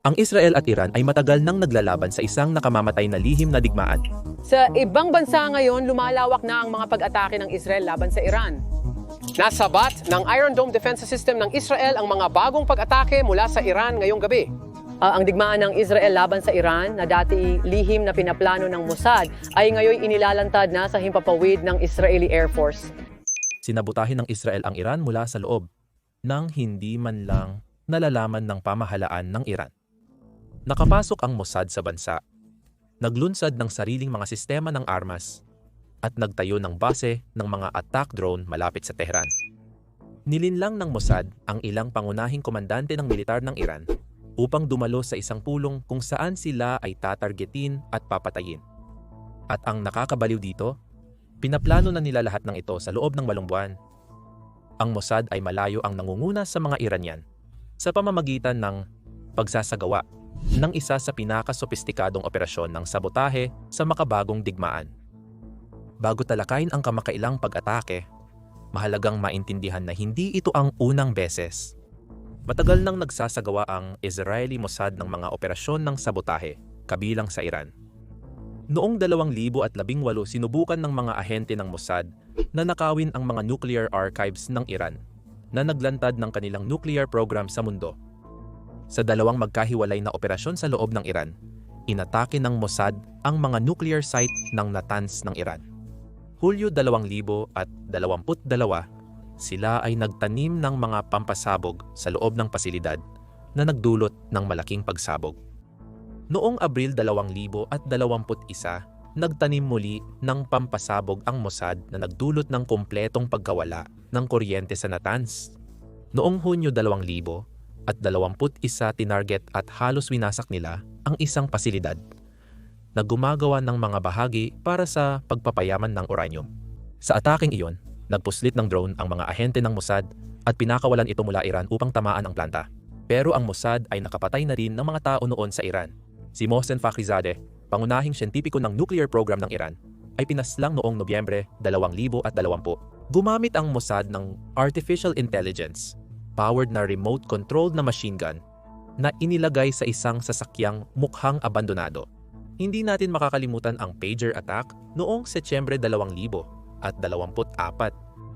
Ang Israel at Iran ay matagal nang naglalaban sa isang nakamamatay na lihim na digmaan. Sa ibang bansa ngayon, lumalawak na ang mga pag-atake ng Israel laban sa Iran. Nasabat ng Iron Dome defense system ng Israel ang mga bagong pag-atake mula sa Iran ngayong gabi. Ah, ang digmaan ng Israel laban sa Iran na dati lihim na pinaplano ng Mossad ay ngayon inilalantad na sa himpapawid ng Israeli Air Force. Sinabutahin ng Israel ang Iran mula sa loob nang hindi man lang nalalaman ng pamahalaan ng Iran. Nakapasok ang Mossad sa bansa, naglunsad ng sariling mga sistema ng armas, at nagtayo ng base ng mga attack drone malapit sa Tehran. Nilinlang ng Mossad ang ilang pangunahing komandante ng militar ng Iran upang dumalo sa isang pulong kung saan sila ay tatargetin at papatayin. At ang nakakabaliw dito, pinaplano na nila lahat ng ito sa loob ng walong buwan. Ang Mossad ay malayo ang nangunguna sa mga Iranian sa pamamagitan ng pagsasagawa ng isa sa pinakasophistikadong operasyon ng sabotahe sa makabagong digmaan. Bago talakayin ang kamakailang pag-atake, mahalagang maintindihan na hindi ito ang unang beses. Matagal nang nagsasagawa ang Israeli Mossad ng mga operasyon ng sabotahe, kabilang sa Iran. Noong 2018 sinubukan ng mga ahente ng Mossad na nakawin ang mga nuclear archives ng Iran na naglantad ng kanilang nuclear program sa mundo sa dalawang magkahiwalay na operasyon sa loob ng Iran, inatake ng Mossad ang mga nuclear site ng Natanz ng Iran. Hulyo 2022, sila ay nagtanim ng mga pampasabog sa loob ng pasilidad na nagdulot ng malaking pagsabog. Noong Abril 2021, nagtanim muli ng pampasabog ang Mossad na nagdulot ng kumpletong pagkawala ng kuryente sa Natanz. Noong Hunyo 2000, at 21 tinarget at halos winasak nila ang isang pasilidad na gumagawa ng mga bahagi para sa pagpapayaman ng uranium. Sa ataking iyon, nagpuslit ng drone ang mga ahente ng Mossad at pinakawalan ito mula Iran upang tamaan ang planta. Pero ang Mossad ay nakapatay na rin ng mga tao noon sa Iran. Si Mohsen Fakhrizadeh, pangunahing siyentipiko ng nuclear program ng Iran, ay pinaslang noong Nobyembre 2020. Gumamit ang Mossad ng artificial intelligence powered na remote-controlled na machine gun na inilagay sa isang sasakyang mukhang abandonado. Hindi natin makakalimutan ang pager attack noong Setyembre 2000 at 24.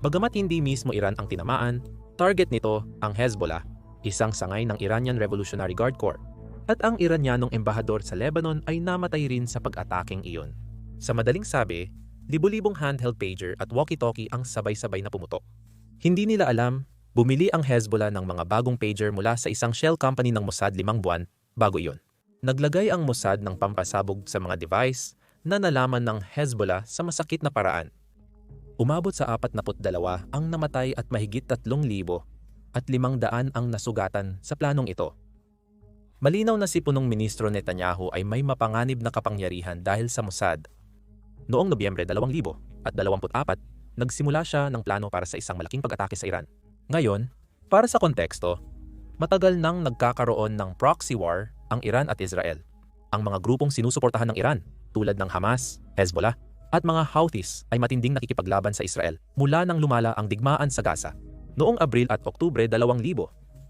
Bagamat hindi mismo Iran ang tinamaan, target nito ang Hezbollah, isang sangay ng Iranian Revolutionary Guard Corps. At ang Iranyanong embahador sa Lebanon ay namatay rin sa pag-ataking iyon. Sa madaling sabi, libu-libong handheld pager at walkie-talkie ang sabay-sabay na pumutok. Hindi nila alam Bumili ang Hezbollah ng mga bagong pager mula sa isang shell company ng Mossad limang buwan bago iyon. Naglagay ang Mossad ng pampasabog sa mga device na nalaman ng Hezbollah sa masakit na paraan. Umabot sa 42 ang namatay at mahigit 3,000 at 500 ang nasugatan sa planong ito. Malinaw na si punong ministro Netanyahu ay may mapanganib na kapangyarihan dahil sa Mossad. Noong Nobyembre 2024, nagsimula siya ng plano para sa isang malaking pag-atake sa Iran. Ngayon, para sa konteksto, matagal nang nagkakaroon ng proxy war ang Iran at Israel. Ang mga grupong sinusuportahan ng Iran tulad ng Hamas, Hezbollah, at mga Houthis ay matinding nakikipaglaban sa Israel mula nang lumala ang digmaan sa Gaza. Noong Abril at Oktubre 2000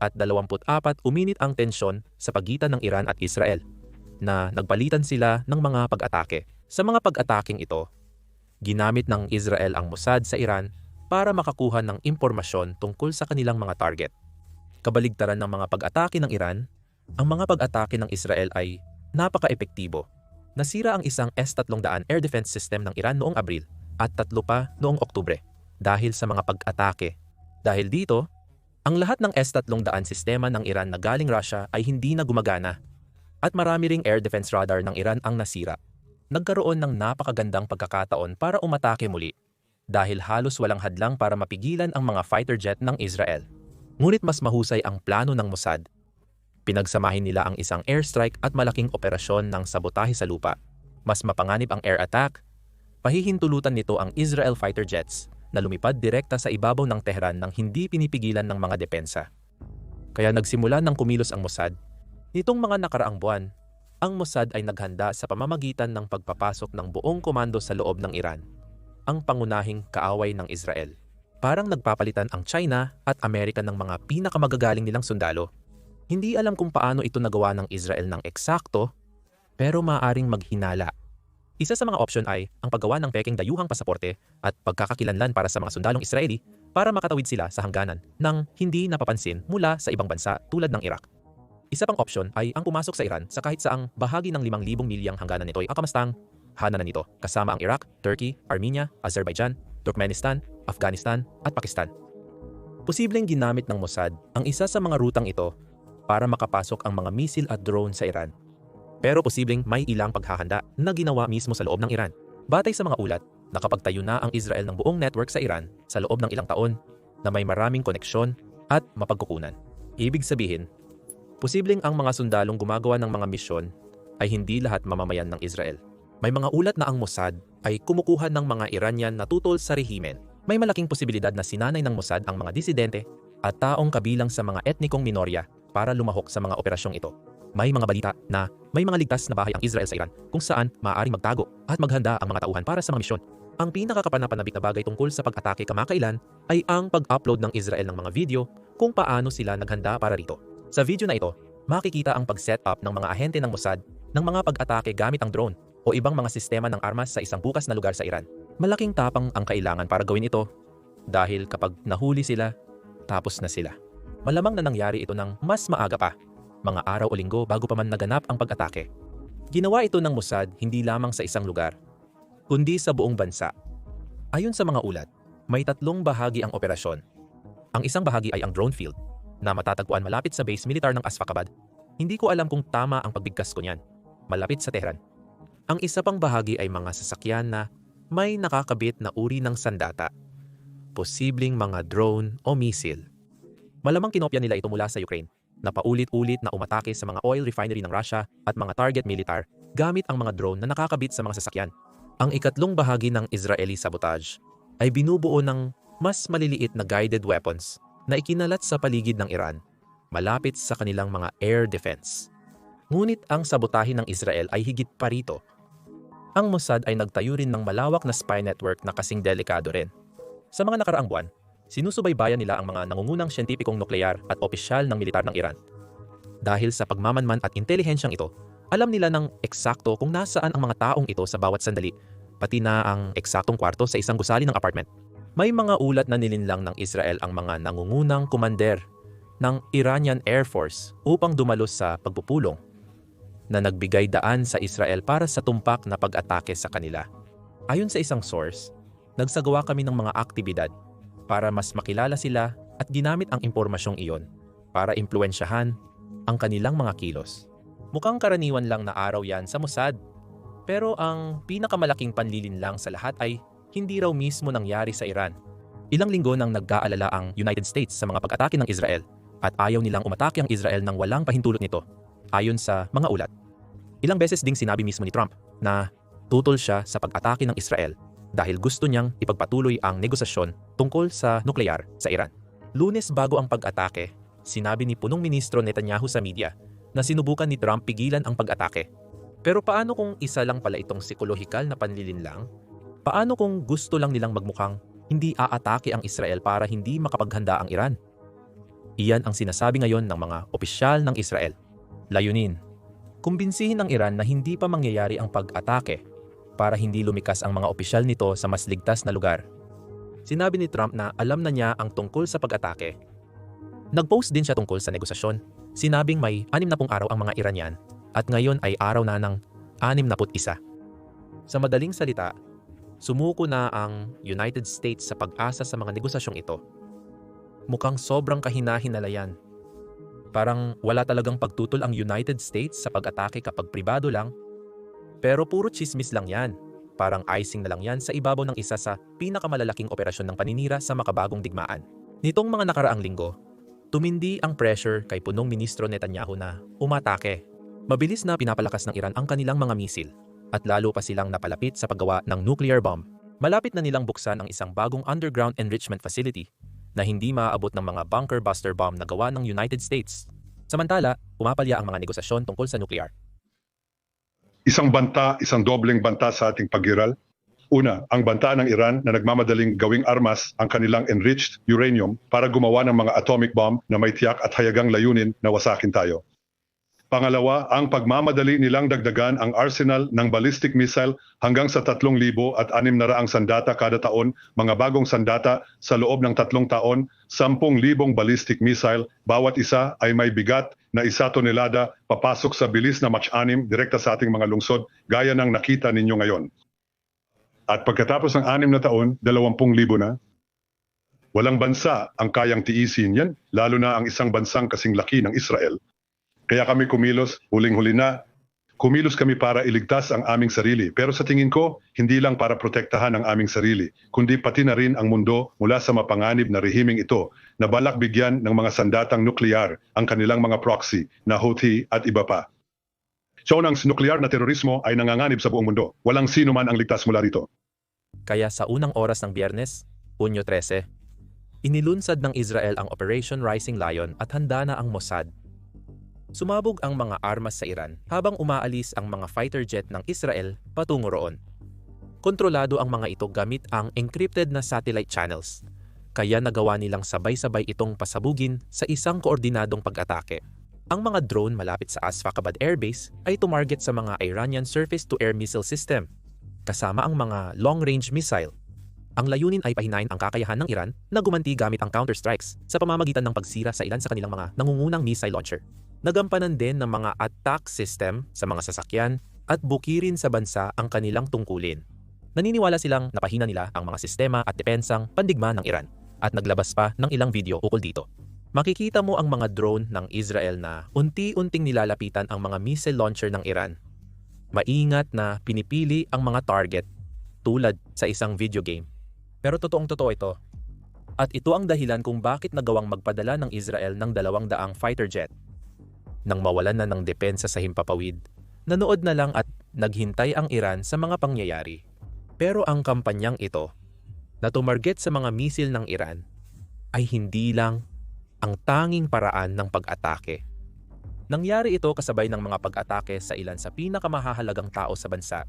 at 24 uminit ang tensyon sa pagitan ng Iran at Israel na nagpalitan sila ng mga pag-atake. Sa mga pag-ataking ito, ginamit ng Israel ang Mossad sa Iran para makakuha ng impormasyon tungkol sa kanilang mga target. Kabaligtaran ng mga pag-atake ng Iran, ang mga pag-atake ng Israel ay napaka-epektibo. Nasira ang isang S-300 air defense system ng Iran noong Abril at tatlo pa noong Oktubre dahil sa mga pag-atake. Dahil dito, ang lahat ng S-300 sistema ng Iran na galing Russia ay hindi na gumagana at marami ring air defense radar ng Iran ang nasira. Nagkaroon ng napakagandang pagkakataon para umatake muli dahil halos walang hadlang para mapigilan ang mga fighter jet ng Israel. Ngunit mas mahusay ang plano ng Mossad. Pinagsamahin nila ang isang airstrike at malaking operasyon ng sabotahe sa lupa. Mas mapanganib ang air attack. Pahihintulutan nito ang Israel fighter jets na lumipad direkta sa ibabaw ng Tehran nang hindi pinipigilan ng mga depensa. Kaya nagsimula ng kumilos ang Mossad. Nitong mga nakaraang buwan, ang Mossad ay naghanda sa pamamagitan ng pagpapasok ng buong komando sa loob ng Iran ang pangunahing kaaway ng Israel. Parang nagpapalitan ang China at Amerika ng mga pinakamagagaling nilang sundalo. Hindi alam kung paano ito nagawa ng Israel ng eksakto, pero maaaring maghinala. Isa sa mga option ay ang paggawa ng peking dayuhang pasaporte at pagkakakilanlan para sa mga sundalong Israeli para makatawid sila sa hangganan ng hindi napapansin mula sa ibang bansa tulad ng Iraq. Isa pang option ay ang pumasok sa Iran sa kahit saang bahagi ng 5,000 milyang hangganan nito ay akamastang hananan nito kasama ang Iraq, Turkey, Armenia, Azerbaijan, Turkmenistan, Afghanistan at Pakistan. Posibleng ginamit ng Mossad ang isa sa mga rutang ito para makapasok ang mga misil at drone sa Iran. Pero posibleng may ilang paghahanda na ginawa mismo sa loob ng Iran. Batay sa mga ulat, nakapagtayo na ang Israel ng buong network sa Iran sa loob ng ilang taon na may maraming koneksyon at mapagkukunan. Ibig sabihin, posibleng ang mga sundalong gumagawa ng mga misyon ay hindi lahat mamamayan ng Israel. May mga ulat na ang Mossad ay kumukuha ng mga Iranian na tutol sa rehimen. May malaking posibilidad na sinanay ng Mossad ang mga disidente at taong kabilang sa mga etnikong minorya para lumahok sa mga operasyong ito. May mga balita na may mga ligtas na bahay ang Israel sa Iran kung saan maaaring magtago at maghanda ang mga tauhan para sa mga misyon. Ang pinakakapanapanabik na bagay tungkol sa pag-atake kamakailan ay ang pag-upload ng Israel ng mga video kung paano sila naghanda para rito. Sa video na ito, makikita ang pag-set up ng mga ahente ng Mossad ng mga pag-atake gamit ang drone o ibang mga sistema ng armas sa isang bukas na lugar sa Iran. Malaking tapang ang kailangan para gawin ito dahil kapag nahuli sila, tapos na sila. Malamang na nangyari ito ng mas maaga pa, mga araw o linggo bago pa man naganap ang pag-atake. Ginawa ito ng Mossad hindi lamang sa isang lugar, kundi sa buong bansa. Ayon sa mga ulat, may tatlong bahagi ang operasyon. Ang isang bahagi ay ang drone field, na matatagpuan malapit sa base militar ng Asfakabad. Hindi ko alam kung tama ang pagbigkas ko niyan. Malapit sa Tehran. Ang isa pang bahagi ay mga sasakyan na may nakakabit na uri ng sandata. Posibleng mga drone o misil. Malamang kinopya nila ito mula sa Ukraine na paulit-ulit na umatake sa mga oil refinery ng Russia at mga target militar gamit ang mga drone na nakakabit sa mga sasakyan. Ang ikatlong bahagi ng Israeli sabotage ay binubuo ng mas maliliit na guided weapons na ikinalat sa paligid ng Iran malapit sa kanilang mga air defense. Ngunit ang sabotahe ng Israel ay higit pa rito. Ang Mossad ay nagtayo rin ng malawak na spy network na kasing delikado rin. Sa mga nakaraang buwan, sinusubaybayan nila ang mga nangungunang siyentipikong nuklear at opisyal ng militar ng Iran. Dahil sa pagmamanman at intelihensyang ito, alam nila ng eksakto kung nasaan ang mga taong ito sa bawat sandali, pati na ang eksaktong kwarto sa isang gusali ng apartment. May mga ulat na nilinlang ng Israel ang mga nangungunang kumander ng Iranian Air Force upang dumalos sa pagpupulong na nagbigay daan sa Israel para sa tumpak na pag-atake sa kanila. Ayon sa isang source, nagsagawa kami ng mga aktibidad para mas makilala sila at ginamit ang impormasyong iyon para impluensyahan ang kanilang mga kilos. Mukhang karaniwan lang na araw yan sa Mossad. Pero ang pinakamalaking panlilinlang sa lahat ay hindi raw mismo nangyari sa Iran. Ilang linggo nang nag-aalala ang United States sa mga pag-atake ng Israel at ayaw nilang umatake ang Israel nang walang pahintulot nito, ayon sa mga ulat. Ilang beses ding sinabi mismo ni Trump na tutol siya sa pag-atake ng Israel dahil gusto niyang ipagpatuloy ang negosasyon tungkol sa nuklear sa Iran. Lunes bago ang pag-atake, sinabi ni punong ministro Netanyahu sa media na sinubukan ni Trump pigilan ang pag-atake. Pero paano kung isa lang pala itong psikolohikal na panlilinlang? Paano kung gusto lang nilang magmukhang hindi aatake ang Israel para hindi makapaghanda ang Iran? Iyan ang sinasabi ngayon ng mga opisyal ng Israel. Layunin, kumbinsihin ang Iran na hindi pa mangyayari ang pag-atake para hindi lumikas ang mga opisyal nito sa mas ligtas na lugar. Sinabi ni Trump na alam na niya ang tungkol sa pag-atake. Nag-post din siya tungkol sa negosasyon. Sinabing may 60 araw ang mga Iranian at ngayon ay araw na ng 61. Sa madaling salita, sumuko na ang United States sa pag-asa sa mga negosasyong ito. Mukhang sobrang kahinahinalayan. Parang wala talagang pagtutol ang United States sa pag-atake kapag pribado lang. Pero puro chismis lang yan. Parang icing na lang yan sa ibabaw ng isa sa pinakamalalaking operasyon ng paninira sa makabagong digmaan. Nitong mga nakaraang linggo, tumindi ang pressure kay punong ministro Netanyahu na umatake. Mabilis na pinapalakas ng Iran ang kanilang mga misil at lalo pa silang napalapit sa paggawa ng nuclear bomb. Malapit na nilang buksan ang isang bagong underground enrichment facility na hindi maaabot ng mga bunker buster bomb na gawa ng United States. Samantala, pumapalya ang mga negosasyon tungkol sa nuclear. isang banta, isang dobleng banta sa ating pagiral. Una, ang banta ng Iran na nagmamadaling gawing armas ang kanilang enriched uranium para gumawa ng mga atomic bomb na may tiyak at hayagang layunin na wasakin tayo. Pangalawa, ang pagmamadali nilang dagdagan ang arsenal ng ballistic missile hanggang sa 3,000 at 600 sandata kada taon, mga bagong sandata sa loob ng tatlong taon, 10,000 ballistic missile, bawat isa ay may bigat na isa tonelada papasok sa bilis na Mach 6 direkta sa ating mga lungsod gaya ng nakita ninyo ngayon. At pagkatapos ng anim na taon, 20,000 na. Walang bansa ang kayang tiisin yan, lalo na ang isang bansang kasing laki ng Israel. Kaya kami kumilos, huling-huli na, kumilos kami para iligtas ang aming sarili. Pero sa tingin ko, hindi lang para protektahan ang aming sarili, kundi pati na rin ang mundo mula sa mapanganib na rehiming ito na balak bigyan ng mga sandatang nuklear ang kanilang mga proxy na Houthi at iba pa. So ang nuklear na terorismo ay nanganganib sa buong mundo. Walang sino man ang ligtas mula rito. Kaya sa unang oras ng biyernes, Hunyo 13, inilunsad ng Israel ang Operation Rising Lion at handa na ang Mossad. Sumabog ang mga armas sa Iran habang umaalis ang mga fighter jet ng Israel patungo roon. Kontrolado ang mga ito gamit ang encrypted na satellite channels, kaya nagawa nilang sabay-sabay itong pasabugin sa isang koordinadong pag-atake. Ang mga drone malapit sa Asfakabad Air Base ay tumarget sa mga Iranian surface-to-air missile system, kasama ang mga long-range missile. Ang layunin ay pahinain ang kakayahan ng Iran na gumanti gamit ang counter-strikes sa pamamagitan ng pagsira sa ilan sa kanilang mga nangungunang missile launcher. Nagampanan din ng mga attack system sa mga sasakyan at bukirin sa bansa ang kanilang tungkulin. Naniniwala silang napahina nila ang mga sistema at depensang pandigma ng Iran at naglabas pa ng ilang video ukol dito. Makikita mo ang mga drone ng Israel na unti-unting nilalapitan ang mga missile launcher ng Iran. Maingat na pinipili ang mga target tulad sa isang video game. Pero totoong totoo ito. At ito ang dahilan kung bakit nagawang magpadala ng Israel ng dalawang daang fighter jet. Nang mawalan na ng depensa sa himpapawid, nanood na lang at naghintay ang Iran sa mga pangyayari. Pero ang kampanyang ito, na tumarget sa mga misil ng Iran, ay hindi lang ang tanging paraan ng pag-atake. Nangyari ito kasabay ng mga pag-atake sa ilan sa pinakamahahalagang tao sa bansa.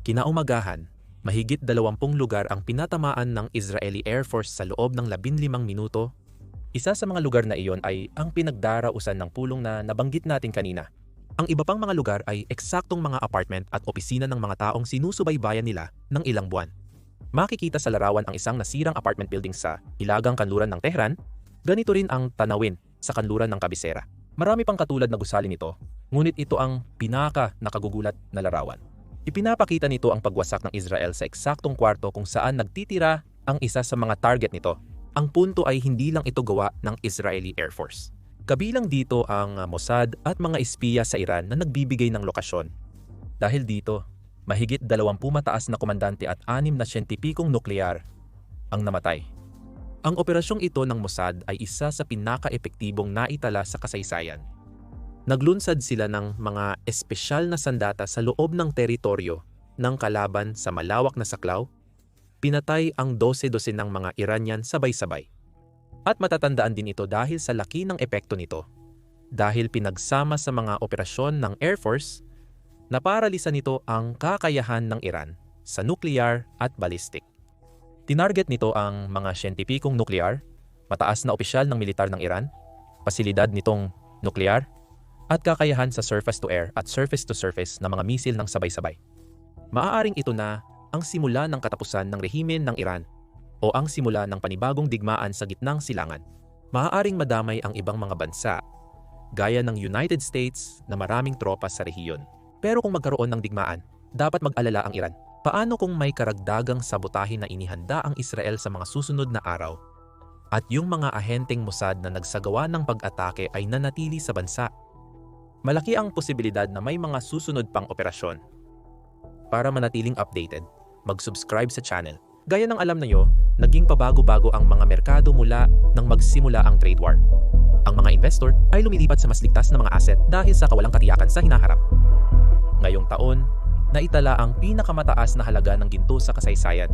Kinaumagahan, mahigit 20 lugar ang pinatamaan ng Israeli Air Force sa loob ng 15 minuto. Isa sa mga lugar na iyon ay ang pinagdarausan ng pulong na nabanggit natin kanina. Ang iba pang mga lugar ay eksaktong mga apartment at opisina ng mga taong sinusubaybayan nila ng ilang buwan. Makikita sa larawan ang isang nasirang apartment building sa Hilagang Kanluran ng Tehran Ganito rin ang tanawin sa kanluran ng kabisera. Marami pang katulad na gusali nito, ngunit ito ang pinaka nakagugulat na larawan. Ipinapakita nito ang pagwasak ng Israel sa eksaktong kwarto kung saan nagtitira ang isa sa mga target nito. Ang punto ay hindi lang ito gawa ng Israeli Air Force. Kabilang dito ang Mossad at mga espiya sa Iran na nagbibigay ng lokasyon. Dahil dito, mahigit 20 mataas na komandante at anim na siyentipikong nuklear ang namatay ang operasyong ito ng Mossad ay isa sa pinaka-epektibong naitala sa kasaysayan. Naglunsad sila ng mga espesyal na sandata sa loob ng teritoryo ng kalaban sa malawak na saklaw, pinatay ang 12-12 ng mga Iranian sabay-sabay. At matatandaan din ito dahil sa laki ng epekto nito. Dahil pinagsama sa mga operasyon ng Air Force, naparalisa nito ang kakayahan ng Iran sa nuclear at ballistic. Tinarget nito ang mga siyentipikong nuklear, mataas na opisyal ng militar ng Iran, pasilidad nitong nuklear, at kakayahan sa surface-to-air at surface-to-surface na mga misil ng sabay-sabay. Maaaring ito na ang simula ng katapusan ng rehimen ng Iran o ang simula ng panibagong digmaan sa gitnang silangan. Maaaring madamay ang ibang mga bansa, gaya ng United States na maraming tropa sa rehiyon. Pero kung magkaroon ng digmaan, dapat mag-alala ang Iran Paano kung may karagdagang sabotahe na inihanda ang Israel sa mga susunod na araw? At yung mga ahenteng Mossad na nagsagawa ng pag-atake ay nanatili sa bansa. Malaki ang posibilidad na may mga susunod pang operasyon. Para manatiling updated, mag-subscribe sa channel. Gaya ng alam na nyo, naging pabago-bago ang mga merkado mula nang magsimula ang trade war. Ang mga investor ay lumilipat sa mas ligtas na mga asset dahil sa kawalang katiyakan sa hinaharap. Ngayong taon, na itala ang pinakamataas na halaga ng ginto sa kasaysayan.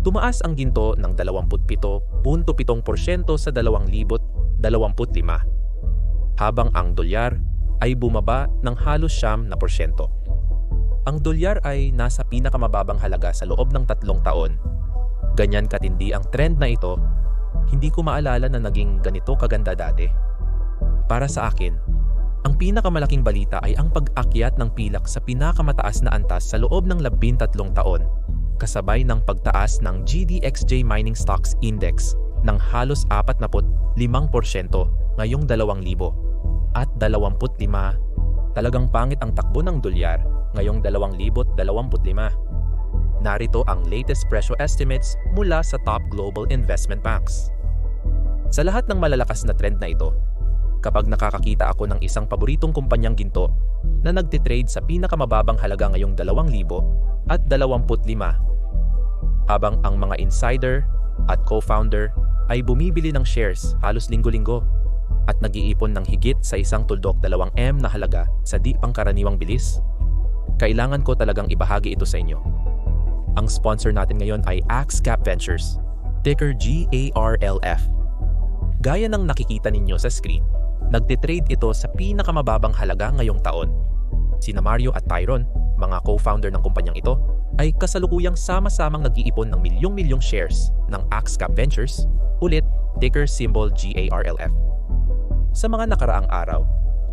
Tumaas ang ginto ng 27.7% sa 2025, habang ang dolyar ay bumaba ng halos siyam na porsyento. Ang dolyar ay nasa pinakamababang halaga sa loob ng tatlong taon. Ganyan katindi ang trend na ito, hindi ko maalala na naging ganito kaganda dati. Para sa akin, ang pinakamalaking balita ay ang pag-akyat ng pilak sa pinakamataas na antas sa loob ng labintatlong taon, kasabay ng pagtaas ng GDXJ Mining Stocks Index ng halos 45% ngayong 2,000 at 25. Talagang pangit ang takbo ng dolyar ngayong 2025. Narito ang latest presyo estimates mula sa top global investment banks. Sa lahat ng malalakas na trend na ito, kapag nakakakita ako ng isang paboritong kumpanyang ginto na nagtitrade sa pinakamababang halaga ngayong 2,000 at 25, habang ang mga insider at co-founder ay bumibili ng shares halos linggo-linggo at nag-iipon ng higit sa isang tuldok 2M na halaga sa di pangkaraniwang bilis, kailangan ko talagang ibahagi ito sa inyo. Ang sponsor natin ngayon ay AxeCap Ventures, ticker GARLF. Gaya ng nakikita ninyo sa screen, nagtitrade ito sa pinakamababang halaga ngayong taon. Sina Mario at Tyron, mga co-founder ng kumpanyang ito, ay kasalukuyang sama-samang nag-iipon ng milyong-milyong shares ng AxeCap Ventures, ulit ticker symbol GARLF. Sa mga nakaraang araw,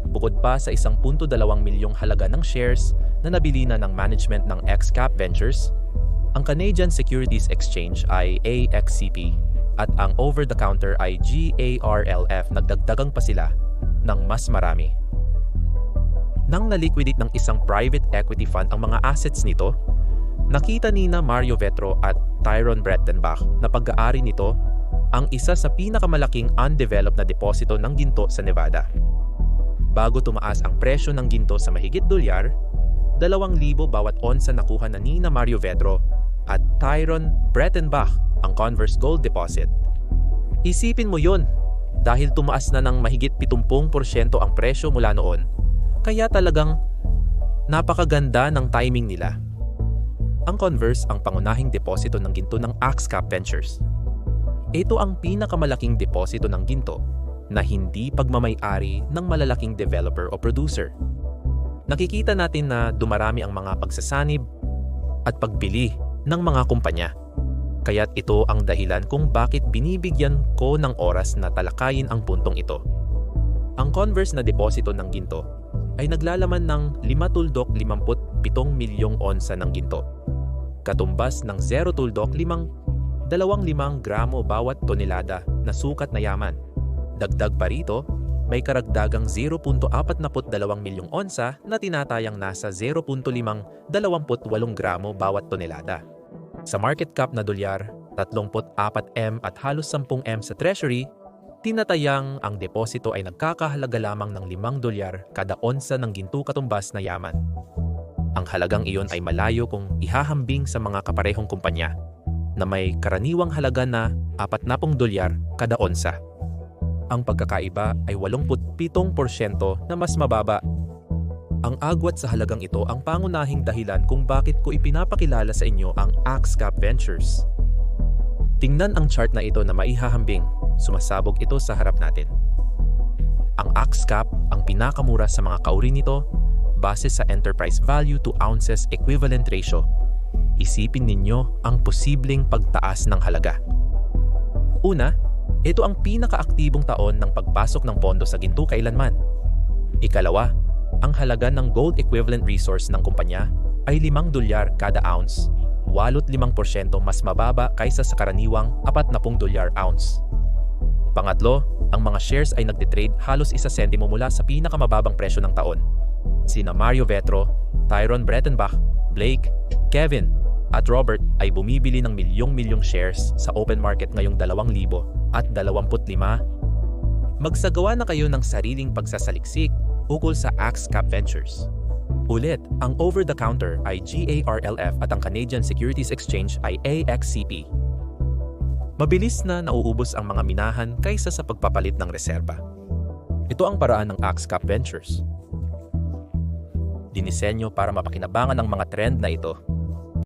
bukod pa sa 1.2 milyong halaga ng shares na nabili na ng management ng XCap Ventures, ang Canadian Securities Exchange ay AXCP at ang over-the-counter ay GARLF nagdagdagang pa sila ng mas marami. Nang naliquidate ng isang private equity fund ang mga assets nito, nakita ni na Mario Vetro at Tyron Brettenbach na pag-aari nito ang isa sa pinakamalaking undeveloped na deposito ng ginto sa Nevada. Bago tumaas ang presyo ng ginto sa mahigit dolyar, 2,000 bawat onsa nakuha na ni na Mario Vedro at Tyron Brettenbach ang Converse Gold Deposit. Isipin mo yun, dahil tumaas na ng mahigit 70% ang presyo mula noon, kaya talagang napakaganda ng timing nila. Ang Converse ang pangunahing deposito ng ginto ng Axcap Ventures. Ito ang pinakamalaking deposito ng ginto na hindi pagmamay-ari ng malalaking developer o producer. Nakikita natin na dumarami ang mga pagsasanib at pagbili ng mga kumpanya. Kaya't ito ang dahilan kung bakit binibigyan ko ng oras na talakayin ang puntong ito. Ang Converse na deposito ng ginto ay naglalaman ng 5 tuldok 57 milyong onsa ng ginto. Katumbas ng 0 tuldok 5 25 gramo bawat tonelada na sukat na yaman. Dagdag pa rito, may karagdagang 0.42 milyong onsa na tinatayang nasa 0.5 28 gramo bawat tonelada. Sa market cap na dolyar, 34M at halos 10M sa treasury, tinatayang ang deposito ay nagkakahalaga lamang ng 5 dolyar kada onsa ng ginto katumbas na yaman. Ang halagang iyon ay malayo kung ihahambing sa mga kaparehong kumpanya na may karaniwang halaga na 40 dolyar kada onsa. Ang pagkakaiba ay 87% na mas mababa. Ang agwat sa halagang ito ang pangunahing dahilan kung bakit ko ipinapakilala sa inyo ang Axcap Ventures. Tingnan ang chart na ito na maihahambing. Sumasabog ito sa harap natin. Ang Axcap ang pinakamura sa mga kauri nito base sa enterprise value to ounces equivalent ratio. Isipin ninyo ang posibleng pagtaas ng halaga. Una, ito ang pinakaaktibong taon ng pagpasok ng pondo sa ginto kailanman. Ikalawa, ang halaga ng gold equivalent resource ng kumpanya ay 5 dolyar kada ounce, 85% mas mababa kaysa sa karaniwang 40 dolyar ounce. Pangatlo, ang mga shares ay nagtitrade halos isa sentimo mula sa pinakamababang presyo ng taon. Sina Mario Vetro, Tyron Brettenbach, Blake, Kevin, at Robert ay bumibili ng milyong-milyong shares sa open market ngayong 2,000 at 25. Magsagawa na kayo ng sariling pagsasaliksik ukol sa AxeCap Ventures. Ulit, ang over-the-counter ay GARLF at ang Canadian Securities Exchange ay AXCP. Mabilis na nauubos ang mga minahan kaysa sa pagpapalit ng reserba. Ito ang paraan ng AxeCap Ventures. Dinisenyo para mapakinabangan ng mga trend na ito